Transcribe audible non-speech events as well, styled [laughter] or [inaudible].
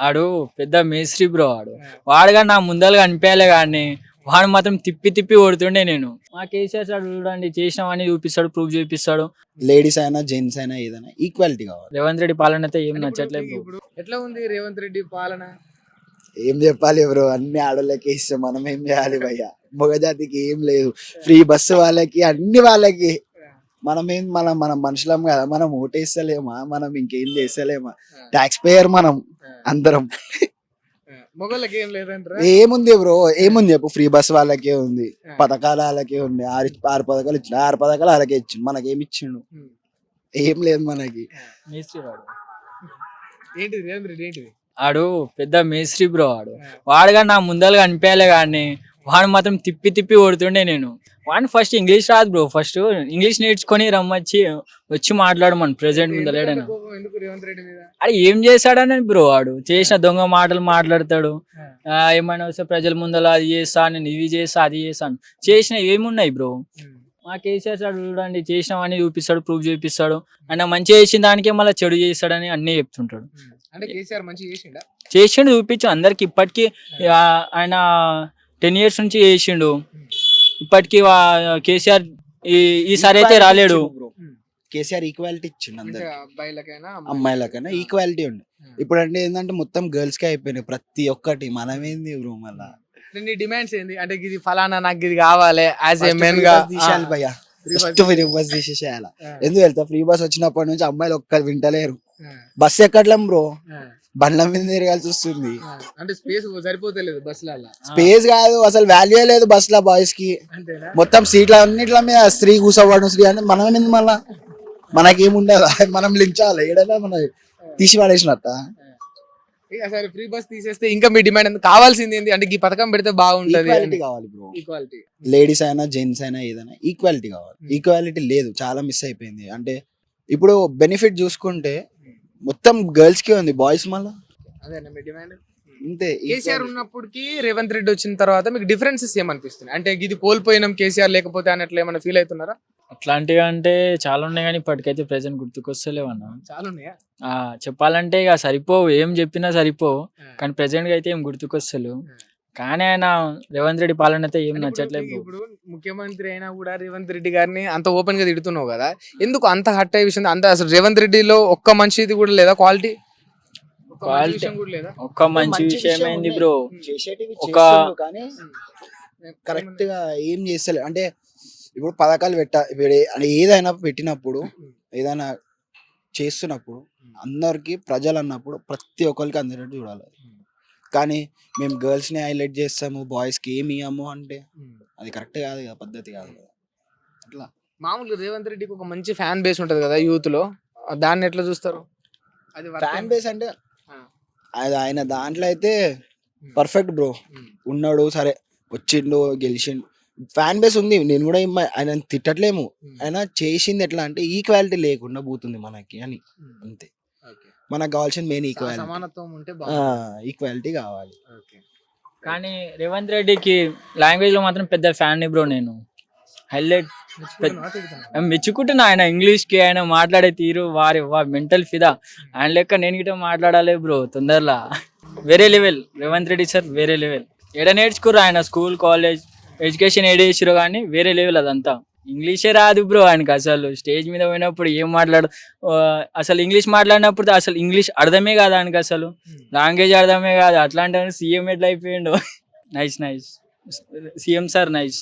ఆడు పెద్ద మేస్త్రి బ్రో వాడు వాడుగా నా ముందరగా అనిపించాలే కానీ వాడు మాత్రం తిప్పి తిప్పి కొడుతుండే నేను. మా కేసీఆర్ సార్ చూడండి చేసినామని చూపిస్తాడు ప్రూఫ్ చూపిస్తాడు. లేడీస్ అయినా జెంట్స్ అయినా ఏదైనా ఈక్వాలిటీ కావాలి. రేవంత్ రెడ్డి పాలన అయితే ఏం నచ్చట్లేదు. ఇప్పుడు ఎట్లా ఉంది రేవంత్ రెడ్డి పాలన? ఏం చెప్పాలి బ్రో అన్ని ఆడోళ్ళకి ఇస్తే మనం ఏం చేయాలి భయ్య? మగజాతికి ఏం లేదు. ఫ్రీ బస్సు వాళ్ళకి అన్ని వాళ్ళకి. మనం ఏం మనం మనం మనుషులం కదా? మనం ఓటేస్తలేమా? మనం ఇంకేం చేస్తలేమా? ట్యాక్స్ పేయర్ మనం అందరం. మొగోళ్ళకి ఏం లేదంటారా? ఏముంది బ్రో? ఏముంది చెప్పు? ఫ్రీ బస్ వాళ్ళకే ఉంది. పథకాలు వాళ్ళకే ఉంది. ఆరు ఆరు పథకాలు ఇచ్చిన ఆరు పథకాలు వాళ్ళకే ఇచ్చిండు. మనకి ఏమి ఇచ్చిండు. ఏం లేదు మనకి. ఏంటిది? ఆడు పెద్ద మేస్త్రి బ్రో వాడు వాడుగా నా ముందరగా అనిపించాలే కానీ వాడు మాత్రం తిప్పి తిప్పి కొడుతుండే నేను. వాడిని ఫస్ట్ ఇంగ్లీష్ రాదు బ్రో ఫస్ట్ ఇంగ్లీష్ నేర్చుకొని రమ్మొచ్చి వచ్చి మాట్లాడమను ప్రెసెంట్ లేడని మీద? అది ఏం చేశాడని బ్రో వాడు? చేసిన దొంగ మాటలు మాట్లాడతాడు. ఏమైనా వస్తే ప్రజల ముందర అది చేస్తా నేను ఇవి చేస్తా అది చేస్తాను చేసిన ఏమున్నాయి బ్రో. మా కేసీఆర్ సార్ చూడండి చేసినామని చూపిస్తాడు ప్రూఫ్ చూపిస్తాడు. ఆయన మంచిగా చేసిన దానికే మళ్ళీ చెడు చేస్తాడని అన్నీ చెప్తుంటాడు. అంటే కేసీఆర్ మంచి చేసిండా? చూపించు. అందరికి ఇప్పటికీ ఆయన టెన్ ఇయర్స్ నుంచి చేసిండు. ఇప్పటికీ వా- కేసీఆర్ ఈ- ఈసారి అయితే రాలేడు. bro. కేసీఆర్ ఈక్వాలిటీ ఇచ్చిండు అందరికి. అబ్బాయిలకైనా అమ్మాయిలకైనా. ఈక్వాలిటీ ఉంది ఇప్పుడు అంటే ఏంటంటే మొత్తం గర్ల్స్ కే అయిపోయినాయి ప్రతి ఒక్కటి. మనమేంది బ్రో మళ్ళా? నీ డిమాండ్స్ ఏంది? అంటే ఇది ఫలానా నాకు ఇది కావాలి యాజ్ ఏ మెన్గా. తీసేయాలి భయ్య. ఫస్ట్ ఫ్రీ బస్ తీసేసేయాల? ఎందుకు వెళ్తా ఫ్రీ బస్ వచ్చినప్పటి నుంచి అమ్మాయిలు ఒక్క వింటలేరు. బస్ ఎక్కట్లేం బ్రో బండ్ల మీద తిరగాల్సి వస్తుంది. అంటే స్పేస్ సరిపోతలేదు బస్సులలో స్పేస్ కాదు అసలు వాల్యూ లేదు బస్లో బాయ్స్కి మొత్తం సీట్ల అన్నిట్ల మీద స్త్రీ కూర్చోవడం స్త్రీ అంటే మనం ఎందుకు మళ్ళా. మనకేముండదు మనం లించాలి ఏడైనా మన తీసి పడేసినట్ట. సరే ఫ్రీ బస్ తీసేస్తే ఇంకా మీ డిమాండ్ కావాల్సింది ఏంది? అంటే ఈ పథకం పెడితే బాగుంటది కావాలి బ్రో ఈక్వాలిటీ లేడీస్ అయినా జెంట్స్ అయినా ఏదైనా ఈక్వాలిటీ కావాలి. Hmm. ఈక్వాలిటీ లేదు చాలా మిస్ అయిపోయింది. అంటే ఇప్పుడు బెనిఫిట్ చూసుకుంటే మొత్తం గర్ల్స్కి ఉంది బాయ్స్ మళ్ళా? అదేనా మీ డిమాండ్? అంతే కేసీఆర్ ఉన్నప్పటికీ రేవంత్ రెడ్డి వచ్చిన తర్వాత మీకు డిఫరెన్సెస్ ఏమనిపిస్తుంది అంటే ఇది కోల్పోయినాం కేసీఆర్ లేకపోతే అన్నట్లు ఏమైనా ఫీల్ అవుతున్నారా? అట్లాంటివి అంటే చాలా ఉన్నాయి కానీ ఇప్పటికైతే ప్రెసెంట్ గుర్తుకొస్తలేవు అన్న చాలా ఉన్నాయా? ఆ, చెప్పాలంటే ఇక సరిపోవు ఏం చెప్పినా సరిపోవు. కానీ ప్రెసెంట్గా అయితే ఏం గుర్తుకొస్తలేవు. కానీ ఆయన రేవంత్ రెడ్డి పాలన అయితే ఏం నచ్చట్లేదు. ఇప్పుడు ముఖ్యమంత్రి అయినా కూడా రేవంత్ రెడ్డి గారిని అంత ఓపెన్గా తిడుతున్నావు కదా ఎందుకు అంత హట్ అయ్యే విషయం అంత అసలు రేవంత్ రెడ్డిలో ఒక్క మంచిది కూడా లేదా క్వాలిటీ? లేదా? ఒక్క మంచి విషయం ఏంది బ్రో ఒక- కరెక్ట్గా ఏం చేస్తలే. అంటే ఇప్పుడు పథకాలు పెట్ట అంటే ఏదైనా పెట్టినప్పుడు ఏదైనా చేస్తున్నప్పుడు అందరికి ప్రజలు అన్నప్పుడు ప్రతి ఒక్కరికి అందరేట్టు చూడాలి. కానీ మేము గర్ల్స్ని హైలైట్ చేస్తాము బాయ్స్కి ఏమి ఇయ్యము అంటే అది కరెక్ట్ కాదు కదా పద్ధతి కాదు కదా. అట్లా. మామూలుగా రేవంత్ రెడ్డికి ఒక మంచి ఫ్యాన్ బేస్ ఉంటది కదా యూత్లో దాన్ని ఎట్లా చూస్తారు? అది ఫ్యాన్ బేస్ అంటే. అది ఆయన దాంట్లో అయితే పర్ఫెక్ట్ బ్రో. ఉన్నాడు సరే వచ్చిండు గెలిచిండు. ఫ్యాన్ బేస్ ఉంది నేను కూడా ఆయన తిట్టట్లేము. ఆయన చేసింది ఎట్లా అంటే ఈక్వాలిటీ లేకుండా పోతుంది మనకి అని అంతే. మనకు కావాల్సింది మెయిన్ ఈక్వాలిటీ సమానత్వం ఉంటే ఈక్వాలిటీ కావాలి. కానీ రేవంత్ రెడ్డికి లాంగ్వేజ్లో మాత్రం పెద్ద ఫ్యాన్ బ్రో నేను. హైలైట్ మెచ్చుకుంటున్నా ఆయన. ఇంగ్లీష్కి ఆయన మాట్లాడే తీరు వారి వా మెంటల్ ఫిదా ఆయన లెక్క నేను గిట్ట మాట్లాడాలి బ్రో తొందరలా. వేరే లెవెల్ రేవంత్ రెడ్డి సార్ వేరే లెవెల్ ఏడ నేర్చుకుర్రు ఆయన? స్కూల్ కాలేజ్ ఎడ్యుకేషన్ ఏడ చేసిరు కానీ వేరే లెవెల్ అదంతా. ఇంగ్లీషే రాదు బ్రో ఆయనకి అసలు. స్టేజ్ మీద పోయినప్పుడు ఏం మాట్లాడు అసలు ఇంగ్లీష్ మాట్లాడినప్పుడు అసలు ఇంగ్లీష్ అర్థమే కాదు ఆయనకి అసలు. లాంగ్వేజ్ అర్థమే కాదు. అట్లాంటి సీఎం ఎట్లా అయిపోయిండు. [laughs] Nice nice. CM sir nice.